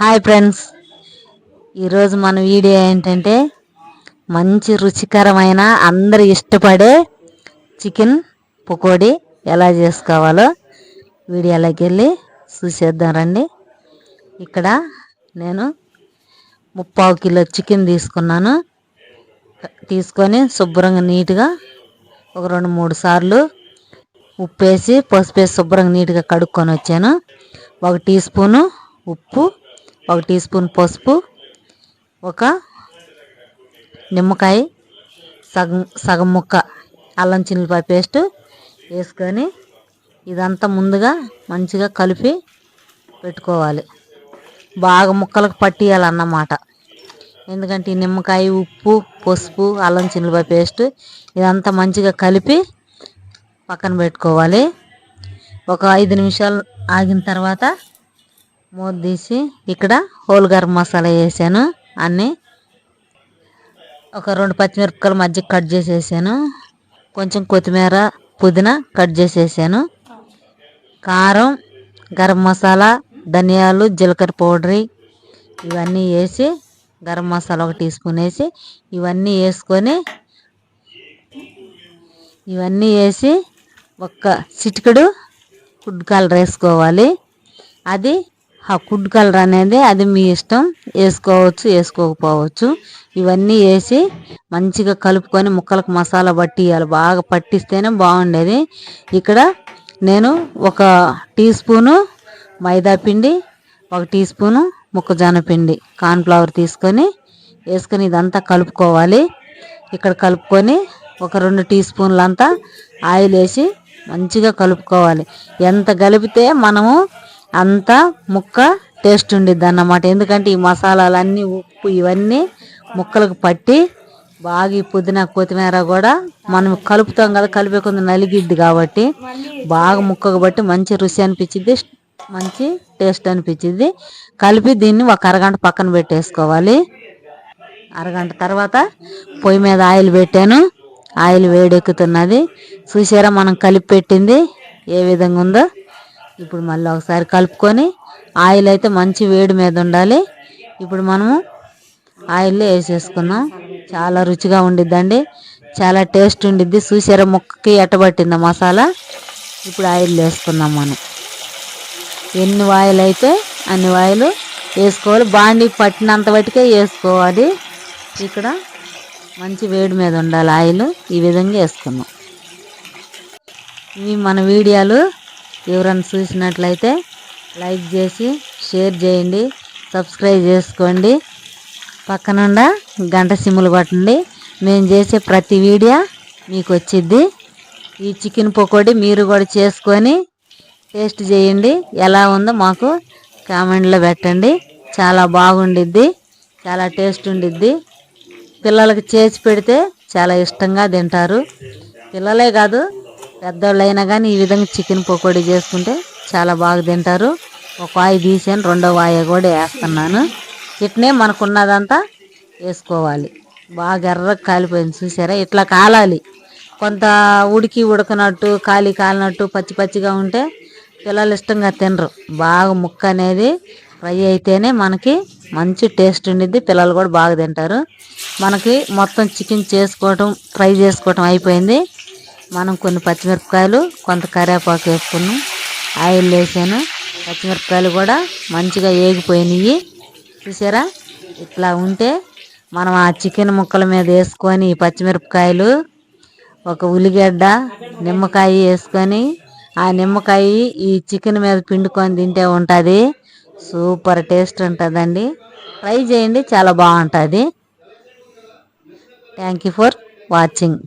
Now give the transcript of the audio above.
Hi friends ఈరోజు మన video ఏంటంటే మంచి రుచికరమైన అందరు ఇష్టపడే చికెన్ పకోడీ ఎలా చేసుకోవాలో వీడియోలోకి వెళ్ళి చూసేద్దాం రండి. ఇక్కడ నేను ముప్పావు కిలో చికెన్ తీసుకున్నాను. తీసుకొని శుభ్రంగా నీట్గా ఒక రెండు మూడు సార్లు ఉప్పు వేసి పసుపు వేసి శుభ్రంగా నీట్గా కడుక్కొని వచ్చాను. ఒక టీ స్పూను ఉప్పు ఒక టీ స్పూన్ పసుపు ఒక నిమ్మకాయ సగం సగం ముక్క అల్లం చిల్లిపాయ పేస్ట్ వేసుకొని ఇదంతా ముందుగా మంచిగా కలిపి పెట్టుకోవాలి. బాగా ముక్కలకు పట్టియాలన్నమాట. ఎందుకంటే ఈ నిమ్మకాయ ఉప్పు పసుపు అల్లం చిల్లిపాయ పేస్ట్ ఇదంతా మంచిగా కలిపి పక్కన పెట్టుకోవాలి. ఒక ఐదు నిమిషాలు ఆగిన తర్వాత మూత తీసి ఇక్కడ హోల్ గరం మసాలా వేసాను. అన్నీ ఒక రెండు పచ్చిమిరపకాయలు మధ్య కట్ చేసేసాను. కొంచెం కొత్తిమీర పుదీనా కట్ చేసేసాను. కారం గరం మసాలా ధనియాలు జీలకర్ర పౌడర్ ఇవన్నీ వేసి గరం మసాలా ఒక టీ స్పూన్ వేసి ఇవన్నీ వేసుకొని ఇవన్నీ వేసి ఒక్క చిటికెడు ఫుడ్ కలర్ వేసుకోవాలి. అది ఆ ఫుడ్ కలర్ అనేది అది మీ ఇష్టం. వేసుకోవచ్చు వేసుకోకపోవచ్చు. ఇవన్నీ వేసి మంచిగా కలుపుకొని ముక్కలకు మసాలా పట్టియాలి. బాగా పట్టిస్తేనే బాగుండేది. ఇక్కడ నేను ఒక టీ స్పూను మైదా పిండి ఒక టీ స్పూను మొక్కజొన్న పిండి కార్న్ఫ్లవర్ తీసుకొని వేసుకొని ఇదంతా కలుపుకోవాలి. ఇక్కడ కలుపుకొని ఒక రెండు టీ స్పూన్లంతా ఆయిల్ వేసి మంచిగా కలుపుకోవాలి. ఎంత కలిపితే మనము అంత ముక్క టేస్ట్ ఉండిద్ది అన్నమాట. ఎందుకంటే ఈ మసాలాలన్నీ ఉప్పు ఇవన్నీ ముక్కలకు పట్టి బాగా ఈ పుదీనా కొత్తిమీర కూడా మనం కలుపుతాం కదా కలిపే కొంత నలిగిద్ది కాబట్టి బాగా ముక్కకు బట్టి మంచి రుచి అనిపించింది మంచి టేస్ట్ అనిపించింది కలిపి దీన్ని ఒక అరగంట పక్కన పెట్టేసుకోవాలి. అరగంట తర్వాత పొయ్యి మీద ఆయిల్ పెట్టాను. ఆయిల్ వేడెక్కుతున్నది. చూసారా మనం కలిపి పెట్టింది ఏ విధంగా ఉందో? ఇప్పుడు మళ్ళీ ఒకసారి కలుపుకొని ఆయిల్ అయితే మంచి వేడి మీద ఉండాలి. ఇప్పుడు మనము ఆయిల్లో వేసేసుకుందాం. చాలా రుచిగా ఉండిద్దండి. చాలా టేస్ట్ ఉండిద్ది. చూసారా ముక్కకి ఎట్టబట్టింది మసాలా? ఇప్పుడు ఆయిల్ వేసుకుందాం మనం. ఎన్ని వాయిల్ అయితే అన్ని వాయిలు వేసుకోవాలి. బాండి పట్టినంత బట్టికే వేసుకోవాలి. ఇక్కడ మంచి వేడి మీద ఉండాలి ఆయిల్. ఈ విధంగా వేసుకుందాం. ఇవి మన వీడియోలు. ఎవరైనా చూసినట్లయితే లైక్ చేసి షేర్ చేయండి సబ్స్క్రైబ్ చేసుకోండి. పక్కనుండ గంట సిమ్ములు కొట్టండి మేము చేసే ప్రతి వీడియో మీకు వచ్చిద్ది. ఈ చికెన్ పకోడీ మీరు కూడా చేసుకొని టేస్ట్ చేయండి. ఎలా ఉందో మాకు కామెంట్లో పెట్టండి. చాలా బాగుండిద్ది. చాలా టేస్ట్ ఉండిద్ది. పిల్లలకి చేసి పెడితే చాలా ఇష్టంగా తింటారు. పిల్లలే కాదు పెద్దోళ్ళు అయినా కానీ ఈ విధంగా చికెన్ పకోడీ చేసుకుంటే చాలా బాగా తింటారు. ఒక వాయి తీసాను రెండో వాయి కూడా వేస్తున్నాను. ఇట్నే మనకున్నదంతా వేసుకోవాలి. బాగా ఎర్రగా కాలిపోయింది చూసారా? ఇట్లా కాలాలి. కొంత ఉడికి ఉడకనట్టు కాలి కాలినట్టు పచ్చి పచ్చిగా ఉంటే పిల్లలు ఇష్టంగా తినరు. బాగా ముక్క అనేది ఫ్రై అయితేనే మనకి మంచి టేస్ట్ ఉండిద్ది. పిల్లలు కూడా బాగా తింటారు. మనకి మొత్తం చికెన్ చేసుకోవటం ఫ్రై చేసుకోవటం అయిపోయింది. మనం కొన్ని పచ్చిమిరపకాయలు కొంత కరివేపాకు వేసుకున్నాం. ఆయిల్ వేసాను. పచ్చిమిరపకాయలు కూడా మంచిగా వేగిపోయినాయి చూసారా? ఇట్లా ఉంటే మనం ఆ చికెన్ ముక్కల మీద వేసుకొని పచ్చిమిరపకాయలు ఒక ఉల్లిగడ్డ నిమ్మకాయ వేసుకొని ఆ నిమ్మకాయ ఈ చికెన్ మీద పిండుకొని తింటే ఉంటుంది. సూపర్ టేస్ట్ ఉంటుందండి. ట్రై చేయండి చాలా బాగుంటుంది. Thank you for watching